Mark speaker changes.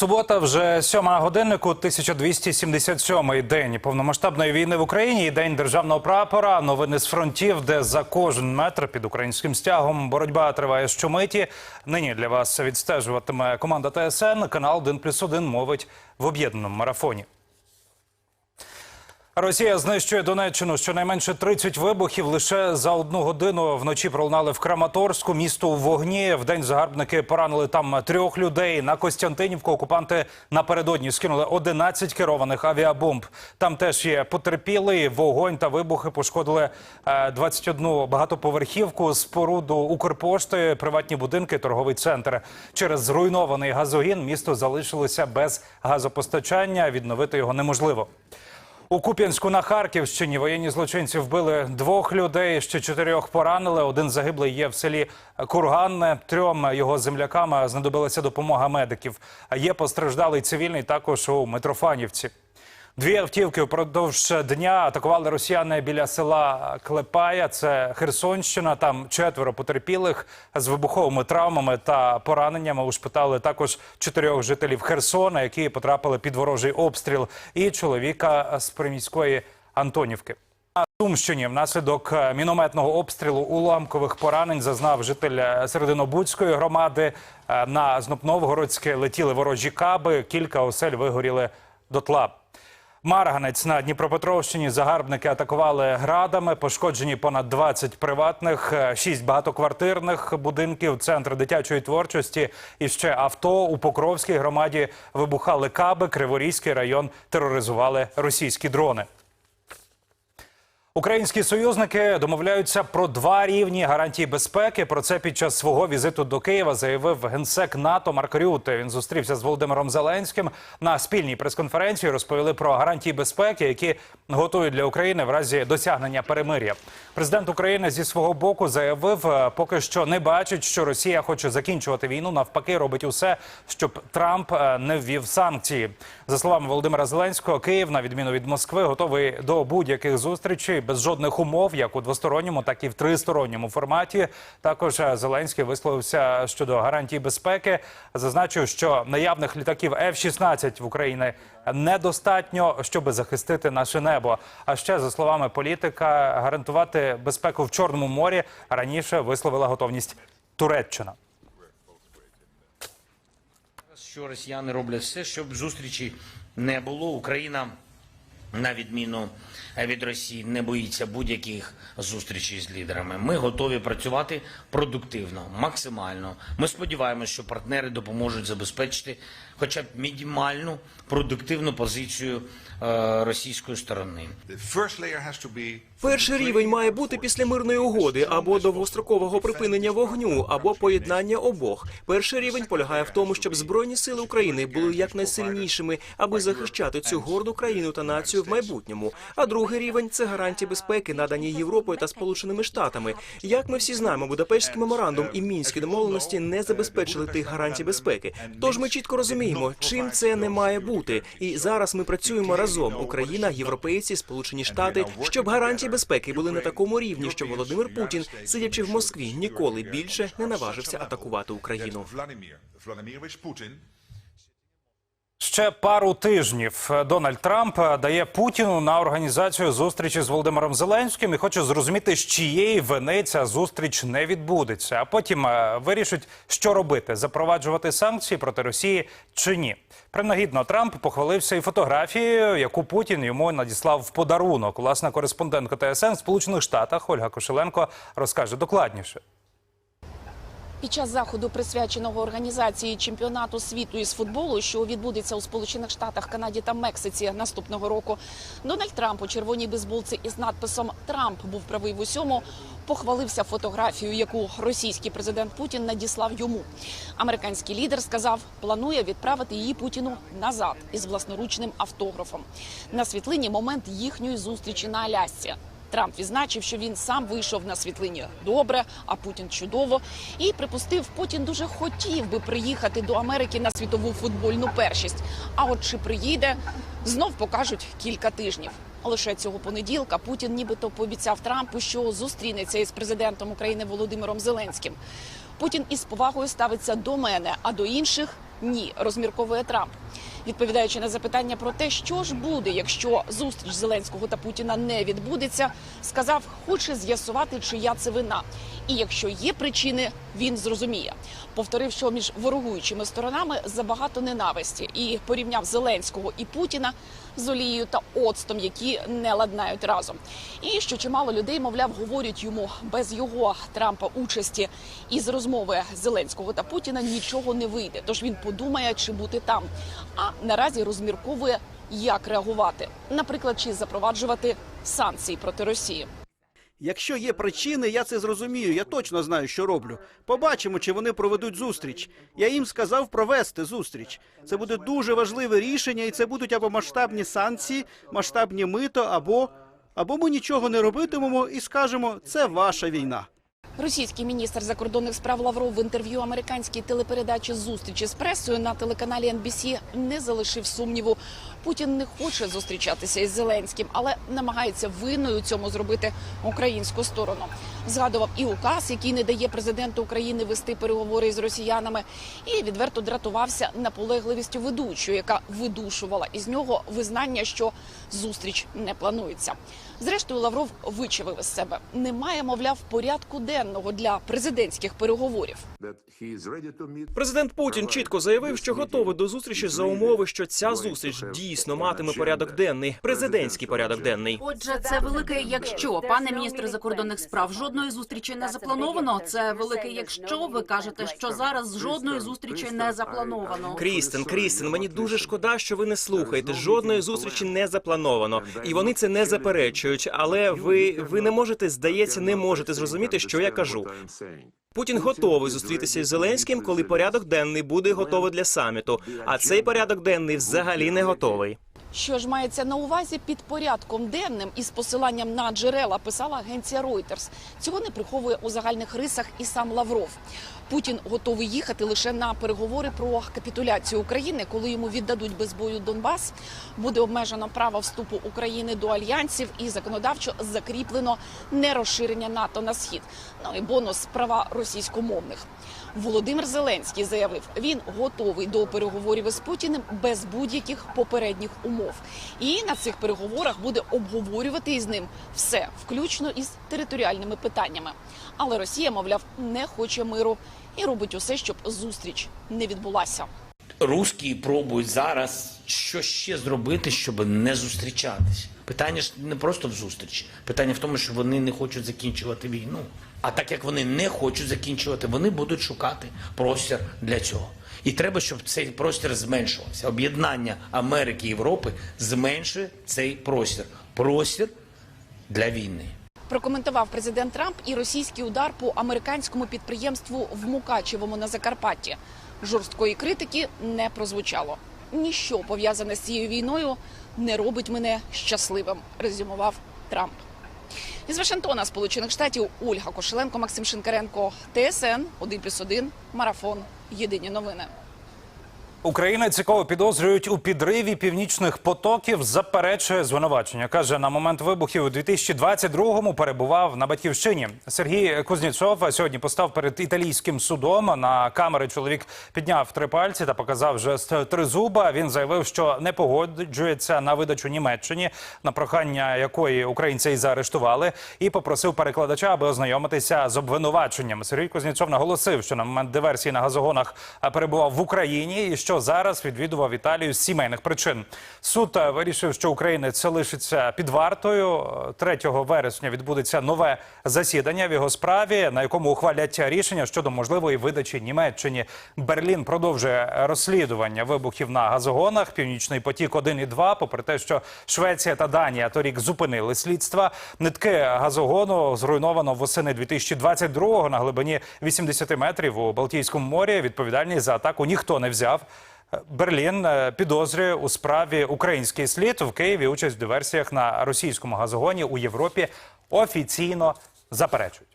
Speaker 1: Субота вже сьома годиннику, 1277-й день повномасштабної війни в Україні. День державного прапора. Новини з фронтів, де за кожен метр під українським стягом боротьба триває щомиті. Нині для вас відстежуватиме команда ТСН. Канал 1+,1 мовить в об'єднаному марафоні. Росія знищує Донеччину. Щонайменше 30 вибухів лише за одну годину вночі пролунали в Краматорську. Місто у вогні. В день загарбники поранили там трьох людей. На Костянтинівку окупанти напередодні скинули 11 керованих авіабомб. Там теж є потерпілий. Вогонь та вибухи пошкодили е, 21 багатоповерхівку, споруду Укрпошти, приватні будинки, торговий центр. Через зруйнований газогін місто залишилося без газопостачання. Відновити його неможливо. У Куп'янську на Харківщині воєнні злочинці вбили двох людей, ще чотирьох поранили. Один загиблий є в селі Курганне. Трьом його землякам знадобилася допомога медиків. А є постраждалий цивільний також у Митрофанівці. Дві автівки впродовж дня атакували росіяни біля села Клепая. Це Херсонщина. Там четверо потерпілих з вибуховими травмами та пораненнями. Ушпитали також чотирьох жителів Херсона, які потрапили під ворожий обстріл, і чоловіка з приміської Антонівки. На Сумщині внаслідок е, мінометного обстрілу уламкових поранень зазнав житель е, Серединобудської громади. Е, На Знопновгородське летіли ворожі каби. Кілька осель вигоріли дотла. Марганець на Дніпропетровщині загарбники атакували градами. Пошкоджені понад 20 приватних, 6 багатоквартирних будинків, центр дитячої творчості і ще авто. У Покровській громаді вибухали каби. Криворізький район тероризували російські дрони. Українські союзники домовляються про два рівні гарантії безпеки. Про це під час свого візиту до Києва заявив генсек НАТО Марк Рюте. Він зустрівся з Володимиром Зеленським на спільній прес-конференції. Розповіли про гарантії безпеки, які готують для України в разі досягнення перемир'я. Президент України зі свого боку заявив, е, поки що не бачить, що Росія хоче закінчувати війну. Навпаки, робить усе, щоб Трамп е, не ввів санкції. За словами Володимира Зеленського, Київ, на відміну від Москви, готовий до будь-яких зустрічей без жодних умов, як у двосторонньому, так і в тристоронньому форматі. Також е, Зеленський висловився щодо гарантій безпеки. Зазначив, що наявних літаків F-16 в Україні недостатньо, щоб захистити наше небо. А ще за словами політика, гарантувати безпеку в Чорному морі раніше висловила готовність Туреччина.
Speaker 2: що росіяни роблять все, щоб зустрічі не було. Україна, на відміну від Росії, не боїться будь-яких зустрічей з лідерами. Ми готові працювати продуктивно, максимально. Ми сподіваємося, що партнери допоможуть забезпечити хоча б мінімальну продуктивну позицію е, російської сторони.
Speaker 3: Перший рівень має бути після мирної угоди або довгострокового припинення вогню, або поєднання обох. Перший рівень полягає в тому, щоб збройні сили України були якнайсильнішими, аби захищати цю горду країну та націю в майбутньому. А другий рівень це гарантії безпеки, надані Європою та Сполученими Штатами. Як ми всі знаємо, Будапештський меморандум і мінські домовленості не забезпечили тих гарантій безпеки. Тож ми чітко розуміємо, чим це не має бути. І зараз ми працюємо разом: Україна, європейці, Сполучені Штати, щоб гарантії безпеки були на такому рівні, що Володимир Путін, сидячи в Москві, ніколи більше не наважився атакувати Україну.
Speaker 4: Vladimirovich Putin
Speaker 1: Ще пару тижнів Дональд Трамп дає Путіну на організацію зустрічі з Володимиром Зеленським і хоче зрозуміти, з чиєї вини ця зустріч не відбудеться. А потім е, вирішить, що робити: запроваджувати санкції проти Росії чи ні. Принагідно Трамп похвалився і фотографією, яку Путін йому надіслав в подарунок. Власна кореспондентка ТСН в Сполучених Штатах Ольга Кошеленко розкаже докладніше.
Speaker 5: Під час заходу, присвяченого організації чемпіонату світу із футболу, що відбудеться у Сполучених Штатах, Канаді та Мексиці наступного року, Дональд Трамп у червоній бейсболці із надписом Трамп був правий в усьому. Похвалився фотографією, яку російський президент Путін надіслав йому. Американський лідер сказав, планує відправити її Путіну назад із власноручним автографом. На світлині момент їхньої зустрічі на Алясці. Трамп відзначив, що він сам вийшов на світлині добре, а Путін чудово. І припустив, Путін дуже хотів би приїхати до Америки на світову футбольну першість. А от чи приїде, знов покажуть кілька тижнів. Лише цього понеділка Путін нібито пообіцяв Трампу, що зустрінеться із президентом України Володимиром Зеленським. Путін із повагою ставиться до мене, а до інших Ні, розмірковує Трамп. Відповідаючи на запитання про те, що ж буде, якщо зустріч Зеленського та Путіна не відбудеться, сказав, хоче з'ясувати, чия це вина. І якщо є причини, він зрозуміє. Повторив, що між ворогуючими сторонами забагато ненависті і порівняв Зеленського і Путіна з олією та оцтом, які не ладнають разом. І що чимало людей, мовляв, говорять йому без його Трампа участі і з розмови Зеленського та Путіна нічого не вийде. Тож він подумає, чи бути там. А наразі розмірковує, як реагувати, наприклад, чи запроваджувати санкції проти Росії.
Speaker 6: Якщо є причини, я це зрозумію. Я точно знаю, що роблю. Побачимо, чи вони проведуть зустріч. Я їм сказав провести зустріч. Це буде дуже важливе рішення, і це будуть або масштабні санкції, масштабні мито, або або ми нічого не робитимемо і скажемо, це ваша війна.
Speaker 5: Російський міністр закордонних справ Лавров в інтерв'ю американській телепередачі зустрічі з пресою на телеканалі NBC не залишив сумніву. Путін не хоче зустрічатися із Зеленським, але намагається винною цьому зробити українську сторону. Згадував і указ, який не дає президенту України вести переговори з росіянами, і відверто дратувався наполегливістю ведучої, яка видушувала із нього визнання, що зустріч не планується. Зрештою, Лавров вичавив із себе. Немає, мовляв, порядку денного для президентських переговорів.
Speaker 3: Президент Путін чітко заявив, що готовий до зустрічі за умови, що ця зустріч дійсно матиме порядок денний, президентський порядок денний.
Speaker 7: Отже, це велике якщо, пане міністр закордонних справ, жодної зустрічі не заплановано. Це велике якщо ви кажете, що зараз жодної зустрічі не заплановано.
Speaker 3: Крістен, Крістен, мені дуже шкода, що ви не слухаєте. Жодної зустрічі не заплановано, і вони це не заперечують. Але ви, ви не можете, здається, не можете зрозуміти, що я кажу. Путін готовий зустрітися із Зеленським, коли порядок денний буде готовий для саміту. А цей порядок денний взагалі не готовий.
Speaker 5: Що ж мається на увазі під порядком денним із посиланням на джерела, писала агенція Reuters. Цього не приховує у загальних рисах і сам Лавров. Путін готовий їхати лише на переговори про капітуляцію України, коли йому віддадуть без бою Донбас. Буде обмежено право вступу України до альянсів і законодавчо закріплено нерозширення НАТО на схід. Ну і бонус права російськомовних. Володимир Зеленський заявив, він готовий до переговорів із Путіним без будь-яких попередніх умов. І на цих переговорах буде обговорювати із ним все, включно із територіальними питаннями. Але Росія, мовляв, не хоче миру і робить усе, щоб зустріч не відбулася.
Speaker 2: Русські пробують зараз що ще зробити, щоб не зустрічатись. Питання ж не просто в зустрічі. Питання в тому, що вони не хочуть закінчувати війну. А так як вони не хочуть закінчувати, вони будуть шукати простір для цього. І треба, щоб цей простір зменшувався. Об'єднання Америки і Європи зменшує цей простір. Простір для війни.
Speaker 5: Прокоментував президент Трамп і російський удар по американському підприємству в Мукачевому на Закарпатті. Жорсткої критики не прозвучало. Ніщо пов'язане з цією війною не робить мене щасливим, резюмував Трамп. Із Вашингтона, Сполучених Штатів, Ольга Кошеленко, Максим Шинкаренко, ТСН 1+,1, Марафон. Єдині новини.
Speaker 1: Україна цікаво підозрюють у підриві північних потоків. Заперечує звинувачення. каже на момент вибухів у 2022-му перебував на батьківщині. Сергій Кузнєцов сьогодні постав перед італійським судом. На камери чоловік підняв три пальці та показав жест тризуба. Він заявив, що не погоджується на видачу Німеччині, на прохання якої українця і заарештували, і попросив перекладача, аби ознайомитися з обвинуваченням. Сергій Кузнєцов наголосив, що на момент диверсії на газогонах перебував в Україні і що зараз відвідував Італію з сімейних причин. Суд е, вирішив, що українець лишиться під вартою. Е, 3 вересня відбудеться нове засідання в його справі, на якому ухвалять рішення щодо можливої видачі Німеччині. Берлін продовжує розслідування вибухів на газогонах. Північний потік 1 і 2, попри те, що Швеція та Данія торік зупинили слідства. Нитки газогону зруйновано восени 2022-го на глибині 80 метрів у Балтійському морі. Відповідальність за атаку ніхто не взяв. Берлін е, підозрює у справі український слід в Києві. Участь в диверсіях на російському газогоні у Європі офіційно заперечують.